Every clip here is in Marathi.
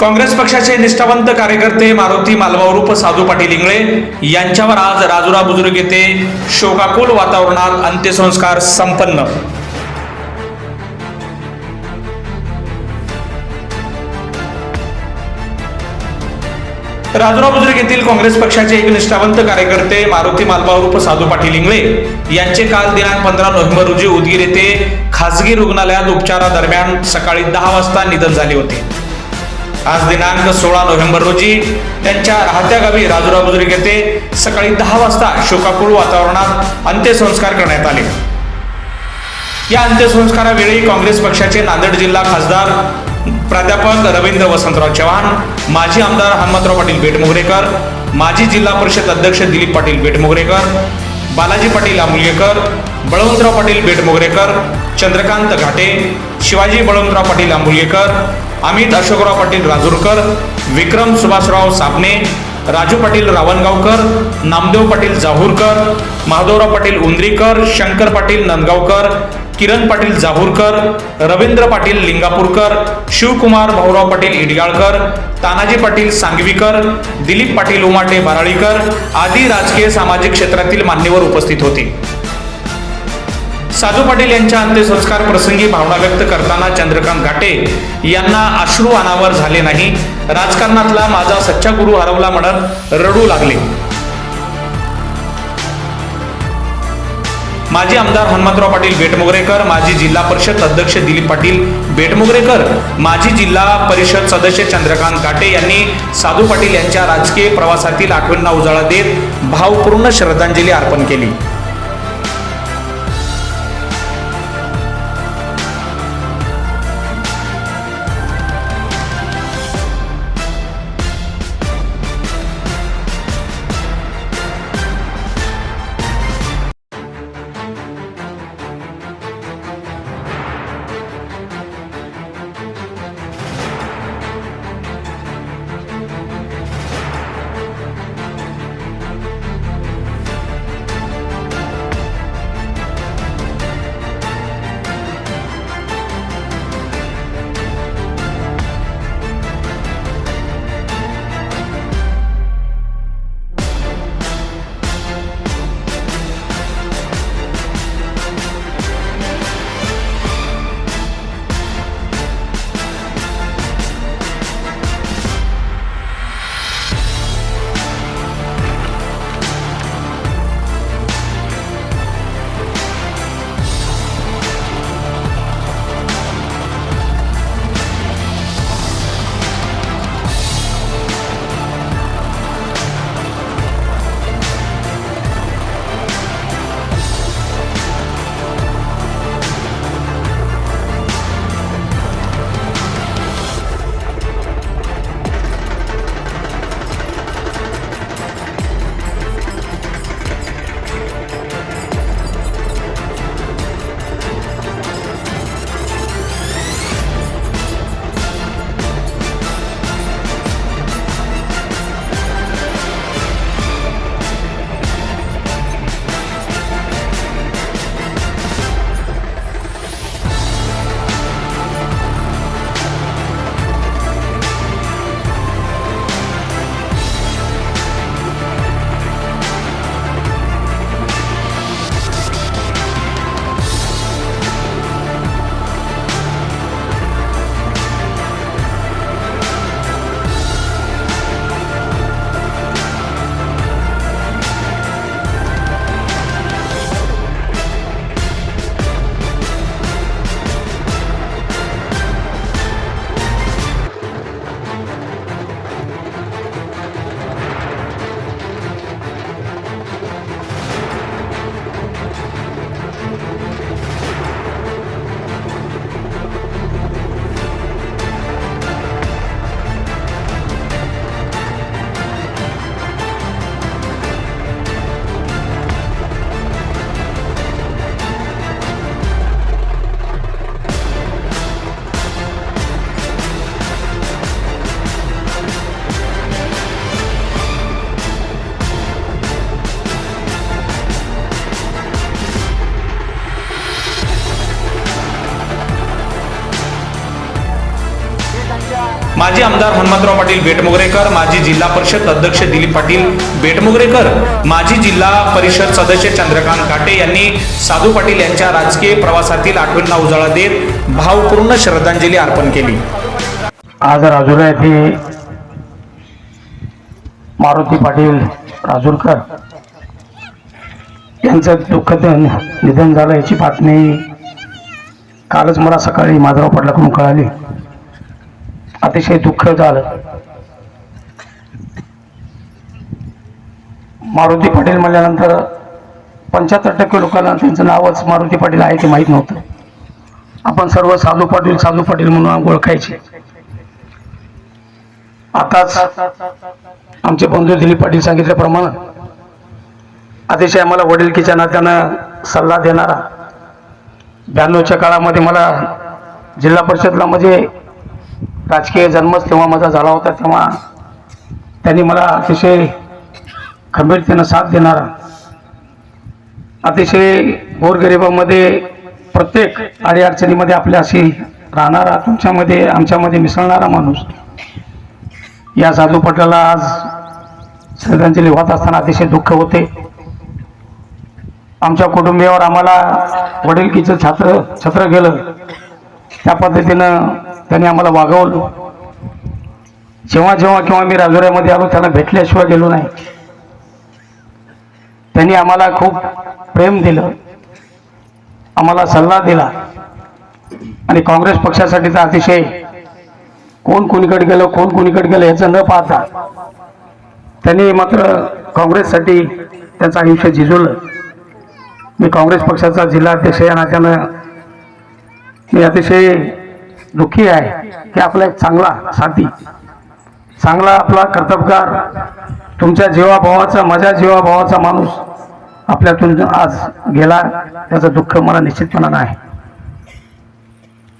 काँग्रेस पक्षाचे निष्ठावंत कार्यकर्ते मारुती मालवावरूप साधू पाटील इंगळे यांच्यावर आज राजुरा बुजुर्ग येथे शोकाकुल वातावरणात अंत्यसंस्कार संपन्न. राजुरा बुजुर्ग येथील काँग्रेस पक्षाचे एक निष्ठावंत कार्यकर्ते मारुती मालवावरूप साधू पाटील इंगळे यांचे काल दिनांक पंधरा नोव्हेंबर रोजी उदगीर येथे खासगी रुग्णालयात उपचारादरम्यान सकाळी दहा वाजता निधन झाले होते. आज दिनांक सोळा नोव्हेंबर रोजी त्यांच्या राहत्या गावी राजुरा बुजुर्ग येथे सकाळी दहा वाजता शोकाकुळ वातावरणात अंत्यसंस्कार करण्यात आले. या अंत्यसंस्कारावेळी काँग्रेस पक्षाचे नांदेड जिल्हा खासदार प्राध्यापक रवींद्र वसंतराव चव्हाण माजी आमदार हनुमंतराव पाटील बेटमोगरेकर माजी जिल्हा परिषद अध्यक्ष दिलीप पाटील बेटमोगरेकर बालाजी पाटील आमुलगेकर बळवंतराव पाटील बेटमोगरेकर चंद्रकांत घाटे शिवाजी बळवंतराव पाटील आंबुलगेकर अमित अशोकराव पाटील राजूरकर विक्रम सुभाषराव सापणे राजू पाटील रावणगावकर नामदेव पाटील जाहूरकर माधवराव पाटील उंद्रीकर शंकर पाटील नंदगावकर किरण पाटील जाहूरकर रवींद्र पाटील लिंगापूरकर शिवकुमार भाऊराव पाटील इडगाळकर तानाजी पाटील सांगवीकर दिलीप पाटील उमाटे बाराळीकर आदी राजकीय सामाजिक क्षेत्रातील मान्यवर उपस्थित होते. साधू पाटील यांच्या अंत्यसंस्कार प्रसंगी भावना व्यक्त करताना चंद्रकांत घाटे यांना अश्रू अनावर झाले नाही. राजकारणातला माझा सच्चा गुरु हरवला म्हणत रडू लागले. माजी आमदार हनुमंतराव पाटील बेटमोगरेकर माजी जिल्हा परिषद अध्यक्ष दिलीप पाटील बेटमोगरेकर माजी जिल्हा परिषद सदस्य चंद्रकांत काटे यांनी साधू पाटील यांच्या राजकीय प्रवासातील आठवणींना उजाळा देत भावपूर्ण श्रद्धांजली अर्पण केली. माजी आमदार हनुमंतराव पाटील बेटमोगरेकर माजी जिल्हा परिषद अध्यक्ष दिलीप पाटील बेटमोगरेकर माजी जिल्हा परिषद सदस्य चंद्रकांत काटे यांनी साधू पाटील यांच्या राजकीय प्रवासातील आठवणींना उजाळा देत भावपूर्ण श्रद्धांजली अर्पण केली. आज राजुरा येथे मारुती पाटील राजूरकर यांचं दुःखद निधन झालं याची बातमी कालच मला सकाळी माधव पाटलाकडून कळाली. अतिशय दुःख झालं. मारुती पाटील म्हणल्यानंतर पंच्याहत्तर टक्के लोकांना त्यांचं नावच मारुती पाटील आहे ते माहीत नव्हतं. आपण सर्व साधू पाटील साधू पाटील म्हणून ओळखायचे. आताच आमचे बंधू दिलीप पाटील सांगितल्याप्रमाणे अतिशय आम्हाला वडीलकीच्या नात्यानं सल्ला देणारा ब्याण्णवच्या काळामध्ये मला जिल्हा परिषदला म्हणजे राजकीय जन्मच तेव्हा माझा झाला होता तेव्हा त्यांनी मला अतिशय खंबीरतेनं साथ देणारा अतिशय गोरगरिबामध्ये प्रत्येक अडीअडचणीमध्ये आपल्याशी राहणारा तुमच्यामध्ये आमच्यामध्ये मिसळणारा माणूस. या साधू पटलाला आज श्रद्धांजली वाहत असताना अतिशय दुःख होते. आमच्या कुटुंबियावर आम्हाला वडीलकीचं छात्र छत्र गेलं. त्या पद्धतीनं त्यांनी आम्हाला वागवलं. जेव्हा जेव्हा किंवा मी राजुऱ्यामध्ये आलो त्यांना भेटल्याशिवाय गेलो नाही. त्यांनी आम्हाला खूप प्रेम दिलं. आम्हाला सल्ला दिला. आणि काँग्रेस पक्षासाठी तर अतिशय कोण कोणीकडे गेलं कोण कोणीकडे गेलं याचं न पाहता त्यांनी मात्र काँग्रेससाठी त्यांचं आयुष्य झिजवलं. मी काँग्रेस पक्षाचा जिल्हा अध्यक्ष या नात्यानं मी अतिशय दुःखी आहे की आपला एक चांगला साथी. चांगला आपला कर्तबगार तुमच्या जीवाभावाचा माझ्या जीवाभावाचा माणूस आपल्यातून आज गेला त्याचं दुःख मला निश्चितपणानं आहे.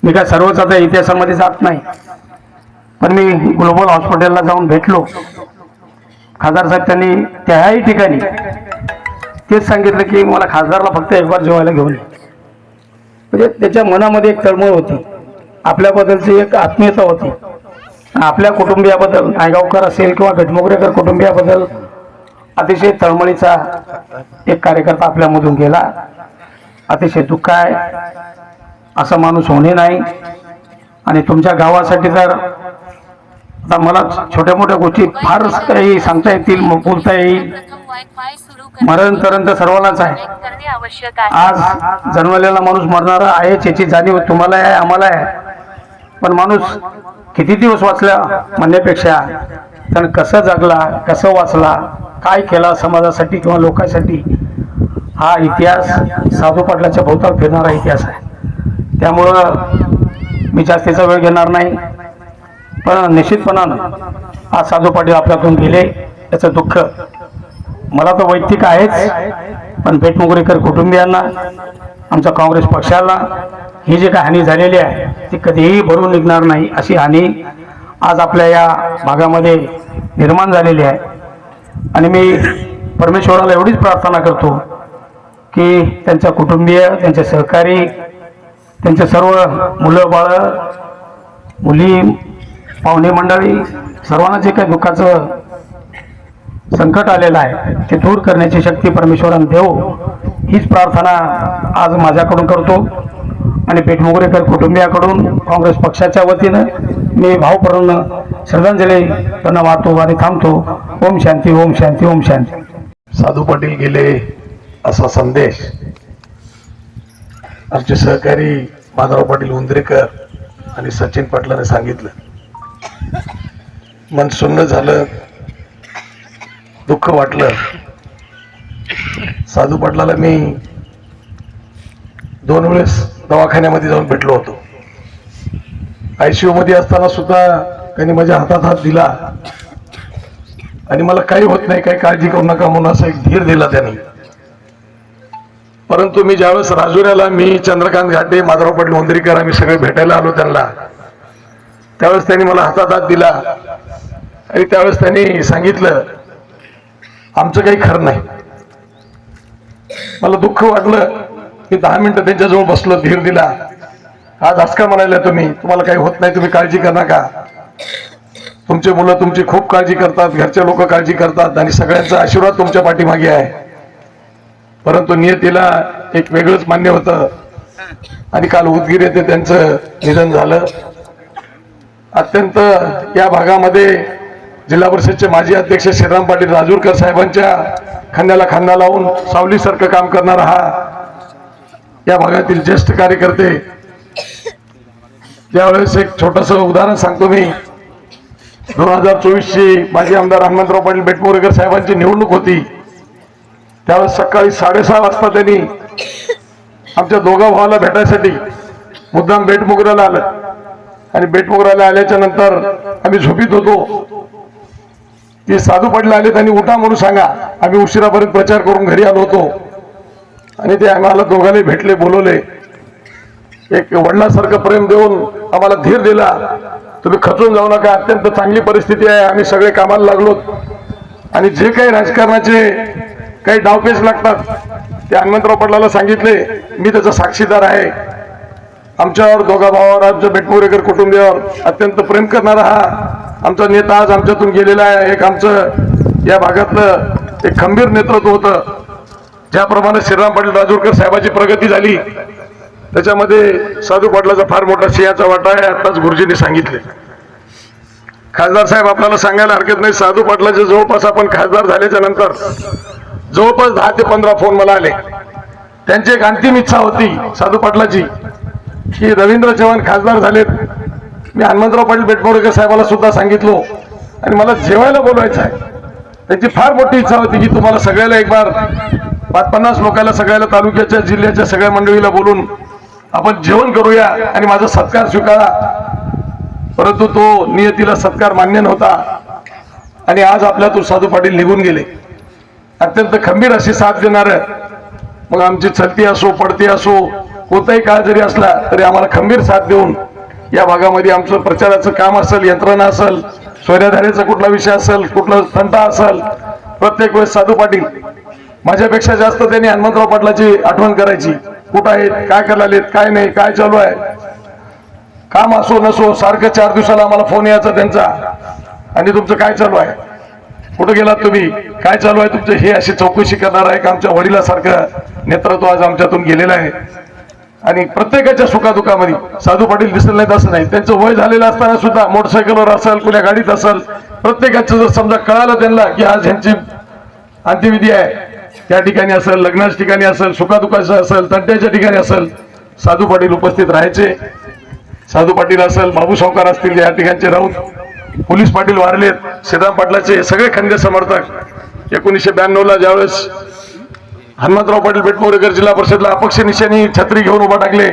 मी काय सर्वच आता इतिहासामध्ये जात नाही पण मी ग्लोबल हॉस्पिटलला जाऊन भेटलो. खासदार साहेब त्यांनी त्याही ठिकाणी तेच सांगितलं की मला खासदारला फक्त एक बार जेवायला घेऊन म्हणजे त्याच्या मनामध्ये एक तळमळ होती. आपल्याबद्दलची एक आत्मीयता होती. आपल्या कुटुंबियाबद्दल नायगावकर असेल किंवा घटमोगरेकर कुटुंबियाबद्दल अतिशय तळमळीचा एक कार्यकर्ता आपल्यामधून गेला. अतिशय दुःख आहे असा माणूस होणे नाही. आणि तुमच्या गावासाठी तर आता मला छोट्या मोठ्या गोष्टी फार काही सांगता येतील बोलता येईल. मरण तरण तर सर्वांनाच आहे. आहे आज जन्मलेला माणूस मरणारा आहे याची जाणीव तुम्हाला आहे आम्हाला आहे. पण माणूस किती दिवस वाचला म्हणण्यापेक्षा त्यानं कसं जगला कसं वाचला काय केला समाजासाठी किंवा लोकांसाठी हा इतिहास साधू पाटलाच्या भोवताल फिरणारा इतिहास आहे. त्यामुळं मी जास्तीचा वेळ घेणार नाही पण निश्चितपणानं आज साधू पाटील आपल्यातून गेले याचं दुःख मला तर वैयक्तिक आहेच पण बेटमुगरेकर कुटुंबियांना आमच्या काँग्रेस पक्षाला ही जी काही हानी झालेली आहे ती कधीही भरून निघणार नाही अशी हानी आज आपल्या या भागामध्ये निर्माण झालेली आहे. आणि मी परमेश्वराला एवढीच प्रार्थना करतो की त्यांच्या कुटुंबीय त्यांचे सहकारी त्यांचे सर्व मुलं बाळं मुली पाहुणे मंडळी सर्वांना जे काही दुःखाचं संकट आलेलं आहे ते दूर करण्याची शक्ती परमेश्वरानं देव हीच प्रार्थना आज माझ्याकडून करतो. आणि पेठमोगरेकर कुटुंबियाकडून काँग्रेस पक्षाच्या वतीनं मी भावपूर्ण श्रद्धांजली त्यांना वाहतो आणि थांबतो. ओम शांती ओम शांती ओम शांती. साधू पाटील गेले असा संदेश. आमचे सहकारी माधव पाटील उंद्रेकर आणि सचिन पाटलाने सांगितलं. मन सुन्न झालं. दुःख वाटलं. साधू पाटलाला मी दोन वेळेस दवाखान्यामध्ये जाऊन भेटलो होतो. आयसीयू मध्ये असताना सुद्धा त्यांनी माझ्या हातात हात दिला. आणि मला काही होत नाही काही काळजी करू नका म्हणून असा एक धीर दिला त्यांनी. परंतु मी ज्यावेळेस राजुऱ्याला मी चंद्रकांत घाटे माधवराव पाटील वंदरीकर आम्ही सगळे भेटायला आलो त्यांना. त्यावेळेस त्यांनी मला हातात हात दिला. आणि त्यावेळेस त्यांनी सांगितलं आमचं काही खरं नाही. मला दुःख वाटलं मी दहा मिनिटं त्यांच्याजवळ बसलो धीर दिला. आज असं का म्हणायला तुम्ही तुम्हाला काही होत नाही तुम्ही काळजी करा का तुमचे मुलं तुमची खूप काळजी करतात घरचे लोक काळजी करतात आणि सगळ्यांचा आशीर्वाद तुमच्या पाठीमागे आहे. परंतु नियतीला एक वेगळंच मान्य होतं. आणि काल उदगीर येथे त्यांचं निधन झालं. अत्यंत या भागामध्ये जिल्हा परिषदचे माजी अध्यक्ष श्रीराम पाटील राजूरकर साहेबांच्या खांद्याला खांदा लावून सावलीसारखं काम करणारा हा या भागातील ज्येष्ठ कार्यकर्ते. त्यावेळेस एक छोटस उदाहरण सांगतो मी. दोन हजार चोवीसची माजी आमदार हनुमंतराव पाटील बेटमोरेकर साहेबांची निवडणूक होती. त्यावेळेस सकाळी साडेसहा वाजता त्यांनी आमच्या दोघा भावाला भेटायसाठी मुद्दाम बेटमोगऱ्याला आलं. आणि बेटमोगऱ्याला आल्याच्यानंतर आम्ही झोपीत होतो. की साधू पडले आले त्यांनी उठा म्हणून सांगा. आम्ही उशिरापर्यंत प्रचार करून घरी आलो होतो. आणि ते आम्हाला दोघांनी भेटले बोलवले. एक वडिलासारखं प्रेम देऊन आम्हाला धीर दिला. तुम्ही खचून जाऊ नका अत्यंत चांगली परिस्थिती आहे. आम्ही सगळे कामाला लागलो. आणि जे काही राजकारणाचे काही डावपेच लागतात ते हनुमंतराव पडलाला सांगितले मी त्याचा साक्षीदार आहे. आमच्यावर दोघा भावावर आमच्या बेटमोरेकर कुटुंबियावर अत्यंत प्रेम करणारा हा आमचा नेता आज आमच्यातून गेलेला आहे. एक आमचं या भागातलं एक खंबीर नेतृत्व होतं. ज्याप्रमाणे श्रीराम पाटील राजूरकर साहेबाची प्रगती झाली त्याच्यामध्ये साधू पाटलाचा फार मोठा सिंहाचा वाटा आहे आताच गुरुजींनी सांगितले. खासदार साहेब आपल्याला सांगायला हरकत नाही. साधू पाटलाचे जवळपास आपण खासदार झाल्याच्यानंतर जवळपास दहा ते पंधरा फोन मला आले. त्यांची एक अंतिम इच्छा होती साधू पाटलाची. की रवींद्र चव्हाण खासदार झालेत. मी हनुमंतराव पाटील बेटमोरेकर साहेबाला सुद्धा सांगितलो. आणि मला जेवायला बोलवायचं आहे. त्यांची फार मोठी इच्छा होती की तुम्हाला सगळ्याला एक बार पाच पन्नास लोकांना सगळ्याला तालुक्याच्या जिल्ह्याच्या सगळ्या मंडळीला बोलून आपण जेवण करूया आणि माझा सत्कार स्वीकारा. परंतु तो नियतीला सत्कार मान्य नव्हता. आणि आज आपल्यातून साधू पाटील निघून गेले. अत्यंत खंबीर अशी साथ देणार. मग आमची चलती असो पडती असो कोणताही काळ जरी असला तरी आम्हाला खंबीर साथ देऊन या भागामध्ये आमचं प्रचाराचं काम असेल यंत्रणा असेल सोयऱ्याधारेचा कुठला विषय असेल कुठला तंटा असेल प्रत्येक वेळेस साधू पाटील. माझ्यापेक्षा जास्त त्यांनी हनुमंतराव पाटलाची आठवण करायची. कुठं आहेत काय करायला काय नाही काय चालू आहे? काम असो नसो सारखं चार दिवसाला आम्हाला फोन यायचा त्यांचा. आणि तुमचं काय चालू आहे? कुठं गेलात तुम्ही? काय चालू आहे तुमचं? हे अशी चौकशी करणार आहे का? आमच्या वडिलासारखं नेतृत्व आज आमच्यातून गेलेलं आहे. आणि प्रत्येकाच्या सुखादुखामध्ये. साधू पाटील दिसत नाहीत असं नाही. त्यांचं वय झालेलं असताना सुद्धा मोटरसायकलवर असेल कुण्या गाडीत असेल प्रत्येकाचं जर समजा कळालं त्यांना की आज ह्यांची अंत्यविधी आहे त्या ठिकाणी असेल लग्नाच्या ठिकाणी असेल सुखादुखाचं असेल तंट्याच्या ठिकाणी असेल साधू पाटील उपस्थित राहायचे. साधू पाटील असेल बाबू सावकार असतील या ठिकाणचे राऊत पोलीस पाटील वारलेत श्रीराम पाटलाचे सगळे खंदे समर्थक. एकोणीसशे ब्याण्णवला ज्यावेळेस हनुमंतराव पाटील बेटमोरेकर जिल्हा परिषदला अपक्ष निशाणी छत्री घेऊन उभा टाकले.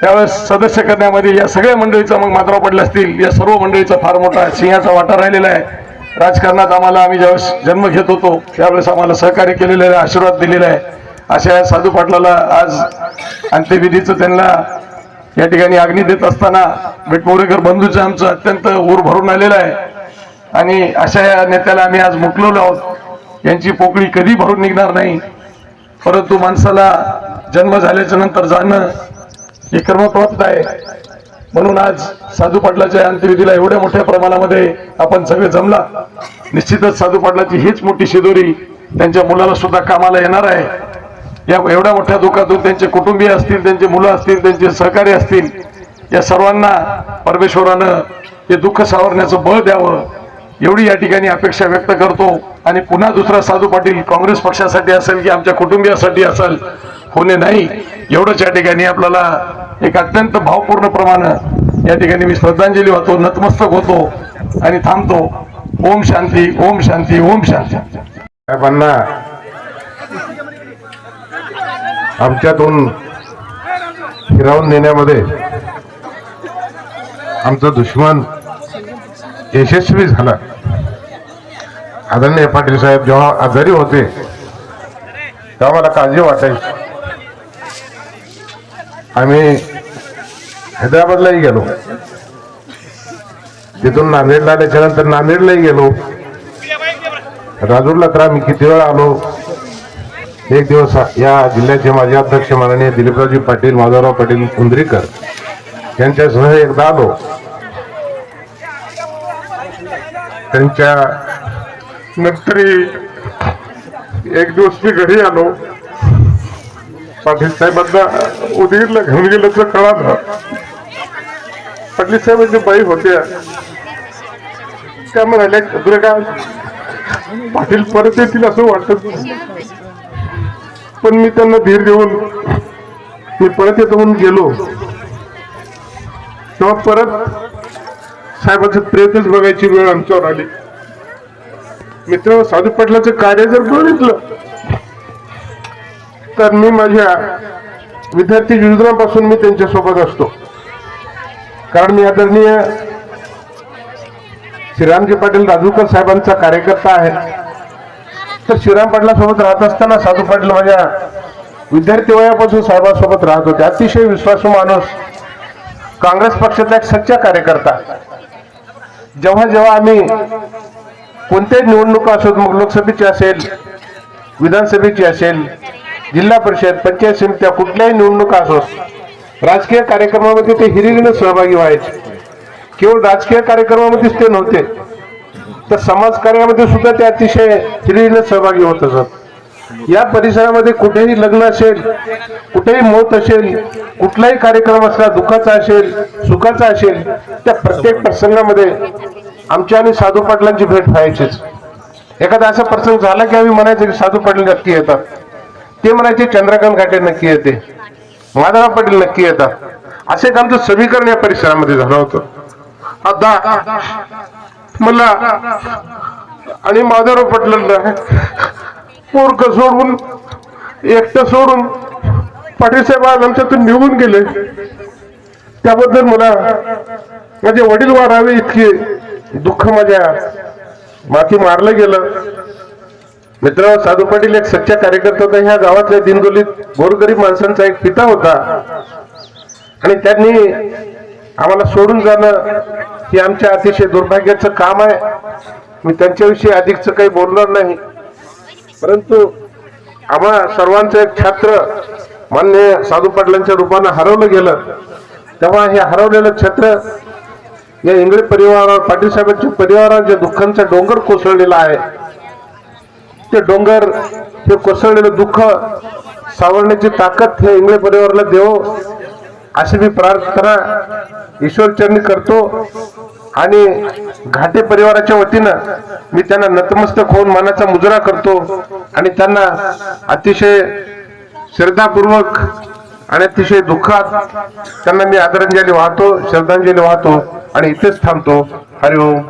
त्यावेळेस सदस्य करण्यामध्ये या सगळ्या मंडळीचा मग माधवराव पाटील असतील. या सर्व मंडळीचा फार मोठा सिंहाचा वाटा राहिलेला आहे. राजकारणात आम्हाला आम्ही ज्यावेळेस जन्म घेत होतो त्यावेळेस आम्हाला सहकार्य केलेलं आहे आशीर्वाद दिलेला आहे. अशा या साधू पाटलाला आज अंत्यविधीचं त्यांना या ठिकाणी अग्नी देत असताना बेटमोरेकर बंधूचं आमचं अत्यंत ऊर भरून आलेलं आहे. आणि अशा या नेत्याला आम्ही आज मुकलवलो आहोत. यांची पोकळी कधी भरून निघणार नाही. परंतु माणसाला जन्म झाल्याच्यानंतर जाणं हे कर्मप्राप्त आहे म्हणून आज साधू पाटलाच्या अंत्यविधीला एवढ्या मोठ्या प्रमाणामध्ये आपण सगळे जमला. निश्चितच साधू पाटलाची हीच मोठी शिदोरी त्यांच्या मुलाला सुद्धा कामाला येणार आहे. या एवढ्या मोठ्या दुःखातून त्यांचे कुटुंबीय असतील त्यांचे मुलं असतील त्यांचे सहकारी असतील या सर्वांना परमेश्वरानं हे दुःख सावरण्याचं बळ द्यावं. एवढी या ठिकाणी अपेक्षा व्यक्त करतो. आणि पुन्हा दुसरा साधू पाटील काँग्रेस पक्षासाठी असेल की आमच्या कुटुंबियासाठी असेल होणे नाही. एवढंच या ठिकाणी आपल्याला एक अत्यंत भावपूर्ण प्रमाण या ठिकाणी मी श्रद्धांजली वाहतो नतमस्तक होतो आणि थांबतो. ओम शांती ओम शांती ओम शांती. साहेबांना आमच्यातून फिरावून नेण्यामध्ये आमचा दुश्मन यशस्वी झाला. आदरणीय पाटील साहेब जेव्हा आजारी होते तेव्हा मला काळजी वाटायची. आम्ही हैदराबादलाही गेलो. तिथून नांदेडला आल्याच्यानंतर नांदेडलाही गेलो. राजूरला तर आम्ही किती वेळा आलो? एक दिवस या जिल्ह्याचे माजी अध्यक्ष माननीय दिलीपरावजी पाटील माधवराव पाटील उंदरीकर यांच्यासह एकदा आलो. त्यांच्या नंतरही एक दिवस मी घरी आलो. पाटील साहेबांना उदगीरला घेऊन गेल्याचं कळालं. पाटील साहेबांच्या बाई होत्या. त्या म्हणाल्या दुर्गा पाटील परत येतील असं वाटत पण मी त्यांना धीर देऊन मी परत येतो म्हणून गेलो. तेव्हा परत साहेबांचं प्रेतच बघायची वेळ आमच्यावर आली. मित्र साधू पाटलाचं कार्य जर बघितलं तर मी माझ्या विद्यार्थी योजनापासून मी त्यांच्यासोबत असतो. कारण मी आदरणीय श्रीरामजी पाटील राजूकर साहेबांचा कार्यकर्ता आहे. तर श्रीराम पाटलासोबत राहत असताना साधू पाटील माझ्या विद्यार्थी वयापासून साहेबांसोबत राहत होते. अतिशय विश्वासू माणूस. काँग्रेस पक्षातला एक सच्चा कार्यकर्ता. जेव्हा जेव्हा आम्ही कोणत्याही निवडणुका असोत मग लोकसभेची असेल विधानसभेची असेल जिल्हा परिषद पंचायत समित्या कुठल्याही निवडणुका असोत राजकीय कार्यक्रमामध्ये ते हिरिरीने सहभागी व्हायचे. केवळ राजकीय कार्यक्रमामध्येच ते नव्हते तर समाज कार्यामध्ये सुद्धा ते अतिशय हिरिरीने सहभागी होत असत. या परिसरामध्ये कुठेही लग्न असेल कुठेही मौत असेल कुठलाही कार्यक्रम असला दुःखाचा असेल सुखाचा असेल त्या प्रत्येक प्रसंगामध्ये आमच्या आणि साधू पाटलांची भेट व्हायचीच. एखादा असा प्रसंग झाला की आम्ही म्हणायचं की साधू पाटील नक्की येतात. ते म्हणायचे चंद्रकांत घाटे नक्की येते. माधवराव पाटील नक्की येतात. असे एक आमचं समीकरण या परिसरामध्ये झालं होतं. आता मला आणि माधवराव पाटलांना पोरक सोडून एकटं सोडून पाटील साहेब आज आमच्यातून निघून गेले. त्याबद्दल मला माझे वडील वारावे इतके दुःख माझ्या माथी मारलं गेलं. मित्र साधू पाटील एक सच्चा कार्यकर्ता होता. ह्या गावातल्या दिनदोलीत गोरगरीब माणसांचा एक पिता होता. आणि त्यांनी आम्हाला सोडून जाणं हे आमच्या अतिशय दुर्भाग्याचं काम आहे. मी त्यांच्याविषयी अधिकच काही बोलणार नाही. परंतु आम्हा सर्वांचं एक छात्र मान्य साधू पाटलांच्या रूपानं हरवलं गेलं. तेव्हा हे हरवलेलं छत्र या इंगळे परिवारावर पाटीलसाहेबांच्या परिवारावर जे दुःखांचा डोंगर कोसळलेला आहे ते डोंगर हे कोसळलेलं दुःख सावरण्याची ताकद हे इंगळे परिवाराला देव अशी मी प्रार्थना ईश्वरचरणी करतो. आणि घाटे परिवाराच्या वतीनं मी त्यांना नतमस्तक होऊन मनाचा मुजरा करतो आणि त्यांना अतिशय श्रद्धापूर्वक आणि अतिशय दुःखात त्यांना मी आदरांजली वाहतो श्रद्धांजली वाहतो आणि इथेच थांबतो. हरिओम.